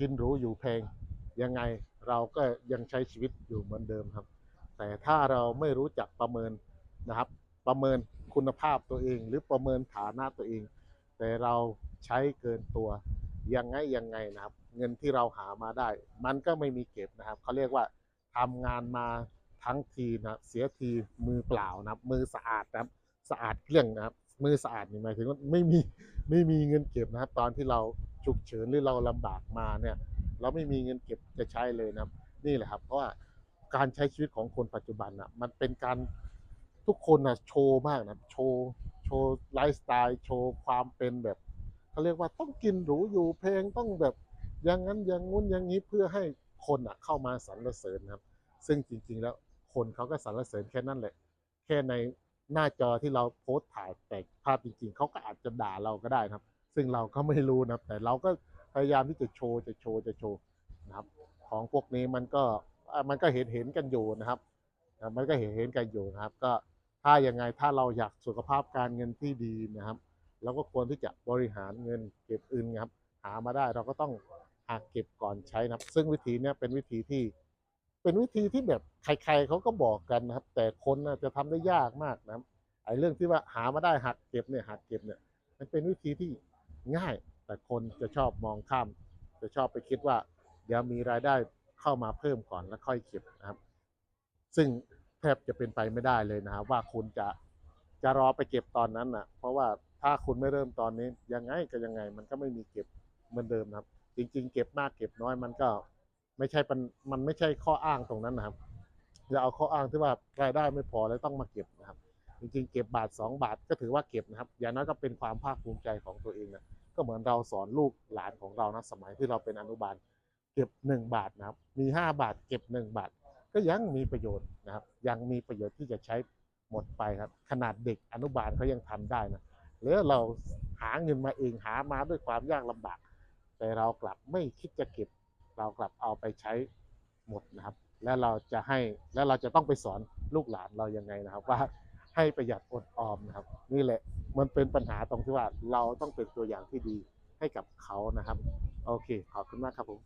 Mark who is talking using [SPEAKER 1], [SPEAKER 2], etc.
[SPEAKER 1] กินหรูอยู่แพง ยังไงเราก็ยังใช้ชีวิตอยู่เหมือนเดิมครับ แต่ถ้าเราไม่รู้จักประเมินนะครับ ประเมินคุณภาพตัวเอง หรือประเมินฐานะตัวเอง แต่เราใช้เกินตัวยังไงยังไงนะครับ เงินที่เราหามาได้ มันก็ไม่มีเก็บนะครับเขาเรียกว่าทำงานมาทั้งทีนะเสียทีมือเปล่านะครับมือสะอาดนะครับสะอาดเกลี้ยงนะครับมือสะอาดนี่หมายถึงว่าไม่มีไม่มีเงินเก็บนะครับ ตอนที่เรา ฉุกเฉินหรือเราลำบากมาเนี่ย เราไม่มีเงินเก็บจะใช้เลยนะนี่แหละครับ เพราะว่าการใช้ชีวิตของคนปัจจุบันอะมันเป็นการทุกคนนะโชว์มากนะโชว์โชว์ไลฟ์สไตล์โชว์ความเป็นแบบเขาเรียกว่าต้องกินหรูอยู่เพลงต้องแบบอย่างนั้นอย่างงู้นอย่างนี้เพื่อให้คนอะเข้ามาสรรเสริญนะครับ ซึ่งจริง ๆ แล้วคนเขาก็สรรเสริญแค่นั้นแหละ แค่ในหน้าจอที่เราโพสต์ถ่ายแต่ภาพจริง ๆเขาก็อาจจะด่าเราก็ได้นะครับ ซึ่งเราก็ไม่รู้นะครับแต่เราก็พยายามที่จะโชว์จะโชว์จะโชว์นะครับ ของพวกนี้มันก็มันก็เห็นเห็นกันอยู่นะครับมันก็เห็นเห็นกันอยู่นะครับ ก็ถ้ายังไงถ้าเราอยากสุขภาพการเงินที่ดีนะครับเราก็ควรที่จะบริหารเงินเก็บอื่นครับ หามาได้เราก็ต้องหักเก็บก่อนใช้นะครับ ซึ่งวิธีนี้เป็นวิธีที่ เป็นวิธีที่แบบใคร ๆเขาก็บอกกันนะครับ แต่คนจะทำได้ยากมากนะไอ้เรื่องที่ว่าหามาได้หักเก็บเนี่ยหักเก็บเนี่ยมันเป็นวิธีที่ ง่าย แต่คนจะชอบมองข้าม จะชอบไปคิดว่า เดี๋ยวมีรายได้เข้ามาเพิ่มก่อนแล้วค่อยเก็บนะครับ ซึ่งแทบจะเป็นไปไม่ได้เลยนะครับ ว่าคุณจะจะรอไปเก็บตอนนั้นนะเพราะว่าถ้าคุณไม่เริ่มตอนนี้ยังไงก็ยังไง มันก็ไม่มีเก็บเหมือนเดิมนะครับ จริง ๆ เก็บมากเก็บน้อยมันก็ไม่ใช่ปัญมันไม่ใช่ข้ออ้างตรงนั้นนะครับอย่าเอาข้ออ้างที่ว่ารายได้ไม่พอแล้วต้องมาเก็บนะครับ จริงๆ เก็บบาท 2 บาทก็ถือว่าเก็บนะครับ อย่างน้อยก็เป็นความภาคภูมิใจของตัวเองนะ ก็เหมือนเราสอนลูกหลานของเรานะสมัยที่เราเป็นอนุบาล เก็บ 1 บาทนะครับ มี 5 บาทเก็บ 1 บาท ก็ยังมีประโยชน์นะครับ ยังมีประโยชน์ที่จะใช้หมดไปครับ ขนาดเด็กอนุบาลเขายังทำได้นะแล้วเราหาเงินมาเองหามาด้วยความยากลำบาก แต่เรากลับไม่คิดจะเก็บ เรากลับเอาไปใช้หมดนะครับ แล้วเราจะให้แล้วเราจะต้องไปสอนลูกหลานเรายังไงนะครับว่า ให้ประหยัดอดออมนะครับ นี่แหละมันเป็นปัญหาตรงที่ว่าเราต้องเป็นตัวอย่างที่ดีให้กับเขานะครับ โอเค ขอบคุณมากครับผม